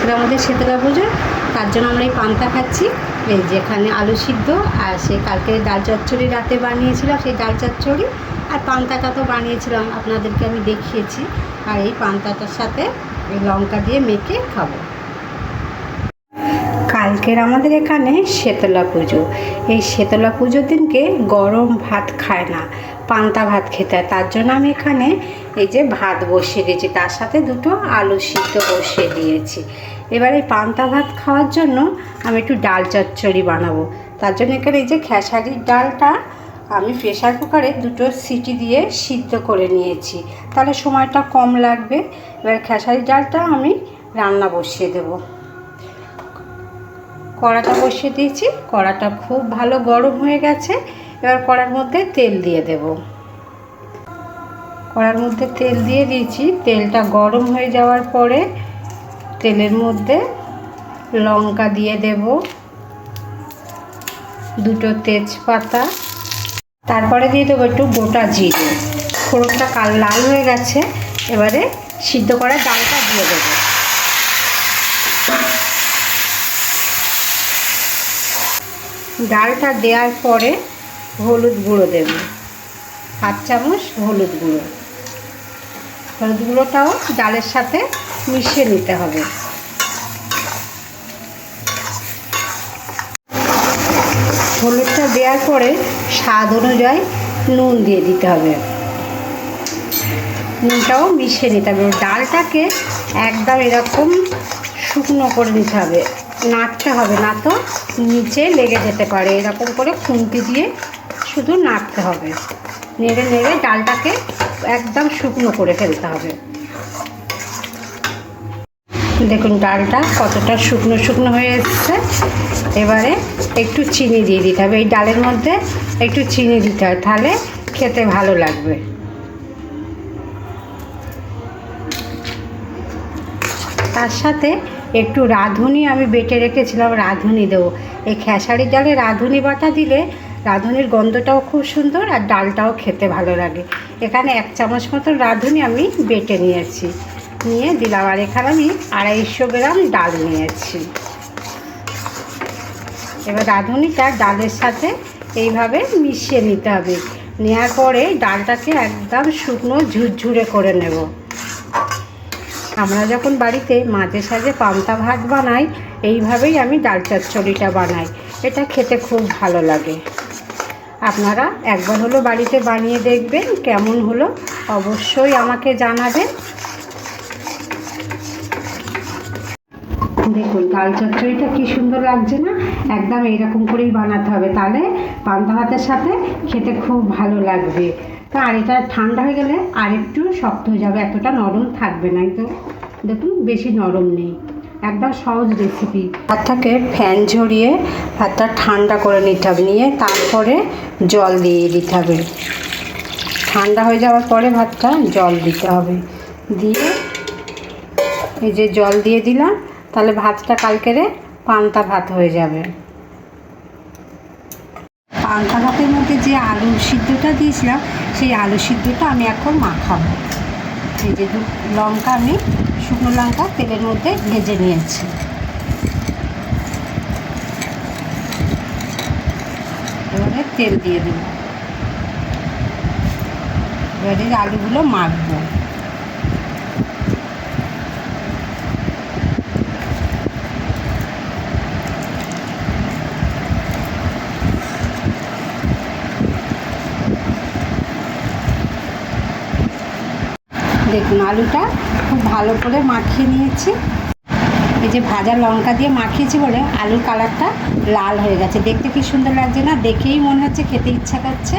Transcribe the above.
আজকে আমাদের শীতলা পুজো তার জন্য আমরা এই পান্তা খাচ্ছি। এই যে এখানে আলু সিদ্ধ আর সে কালকে ডাল চচ্চড়ি রাতে বানিয়েছিলাম, সেই ডাল চচ্চড়ি আর পান্তাটা তো বানিয়েছিলাম। আপনাদেরকে আমি দেখিয়েছি। আর এই পান্তাটার সাথে লঙ্কা দিয়ে মেখে খাব। কালকের আমাদের এখানে শীতলা পুজো। এই শীতলা পুজোর দিনকে গরম ভাত খায় না। পান্তা ভাত খেতে হয়। তার জন্য আমি এখানে এই যে ভাত বসিয়ে দিয়েছি। তার সাথে দুটো আলু সিদ্ধ বসিয়ে দিয়েছি। এবার এই পান্তা ভাত খাওয়ার জন্য আমি একটু ডাল চচ্চড়ি বানাবো। তার জন্য এখানে এই যে খেসারির ডালটা আমি প্রেশার কুকারে দুটো সিটি দিয়ে সিদ্ধ করে নিয়েছি। তাহলে সময়টা কম লাগবে। এবার খেসারির ডালটা আমি রান্না বসিয়ে দেবো। কড়াটা বসিয়ে দিয়েছি। কড়াটা খুব ভালো গরম হয়ে গেছে। এবার কড়ার মধ্যে তেল দিয়ে দেব। কড়ার মধ্যে তেল দিয়ে দিয়েছি। তেলটা গরম হয়ে যাওয়ার পরে তেলের মধ্যে লঙ্কা দিয়ে দেব। দুটো তেজপাতা। তারপরে দিয়ে দেবো একটু গোটা জিরে। ফোড়নটা কাল লাল হয়ে গেছে। এবারে সিদ্ধ করা ডালটা দিয়ে দেবো। ডালটা দেওয়ার পরে হলুদ গুঁড়ো দেব। হাফ চামচ হলুদ গুঁড়ো। হলুদ গুঁড়োটাও ডালের সাথে মিশিয়ে নিতে হবে। হলুদটা দেওয়ার পরে স্বাদ অনুযায়ী নুন দিয়ে দিতে হবে। নুনটাও মিশিয়ে নিতে হবে। ডালটাকে একদম এরকম শুকনো করে নিতে হবে। নাড়তে হবে না তো নিচে লেগে যেতে পারে। এরকম করে খুন্তি দিয়ে শুধু নাড়তে হবে। নেড়ে নেড়ে ডালটাকে একদম শুকনো করে ফেলতে হবে। দেখুন, ডালটা কতটা শুকনো শুকনো হয়ে এসছে। এবারে একটু চিনি দিয়ে দিতে হবে। এই ডালের মধ্যে একটু চিনি দিতে হবে তাহলে খেতে ভালো লাগবে। তার সাথে একটু রাঁধুনি আমি বেটে রেখেছিলাম, রাঁধুনি দেবো। এই খেসারি ডালে রাঁধুনি বাটা দিলে রাঁধুনির গন্ধটাও খুব সুন্দর আর ডালটাও খেতে ভালো লাগে। এখানে এক চামচ মতন রাঁধুনি আমি বেটে নিয়েছি। নিয়ে দিলাম আর এখানে আমি আড়াইশো গ্রাম ডাল নিয়েছি। এবার রাঁধুনিটা ডালের সাথে এইভাবে মিশিয়ে নিতে হবে। নেওয়ার পরে ডালটাকে একদম শুকনো ঝুরঝুরে করে নেব। আমরা যখন বাড়িতে মাঝে সাঝে পান্তা ভাত বানাই, এইভাবেই আমি ডাল চচ্চড়িটা বানাই। এটা খেতে খুব ভালো লাগে। আপনারা একবার হলো বাড়িতে বানিয়ে দেখবেন কেমন হলো, অবশ্যই আমাকে জানাবেন। দেখুন, ডাল চচ্চড়িটা কি সুন্দর লাগছে না? একদম এইরকম করেই বানাতে হবে। তাহলে পান্তা ভাতের সাথে খেতে খুব ভালো লাগবে। তা আর এটা ঠান্ডা হয়ে গেলে আর একটু শক্ত হয়ে যাবে, এতটা নরম থাকবে না তো দেখুন, বেশি নরম নেই। একদম সহজ রেসিপি ভাতটাকে ফ্যান ঝরিয়ে ভাতটা ঠান্ডা করে নিতে হবে। নিয়ে তারপরে জল দিয়ে দিতে হবে। ঠান্ডা হয়ে যাওয়ার পরে ভাতটা জল দিতে হবে। দিয়ে এই যে জল দিয়ে দিলাম, তাহলে ভাতটা কালকেরে পান্তা ভাত হয়ে যাবে। পান্তা ভাতের মধ্যে যে আলু সিদ্ধটা দিয়েছিলাম, সেই আলু সিদ্ধটা আমি এখন মাখাবো। এই যে লঙ্কা আমি, শুকনো লঙ্কা তেলের মধ্যে ভেজে নিয়েছি। এবারে তেল দিয়ে দেবো। এবারে আলুগুলো মাখবো। দেখুন, আলুটা খুব ভালো করে মাখিয়ে নিয়েছি। এই যে ভাজা লঙ্কা দিয়ে মাখিয়েছি বলে আলুর কালারটা লাল হয়ে গেছে। দেখতে কি সুন্দর লাগছে না? দেখেই মনে হচ্ছে, খেতে ইচ্ছা করছে।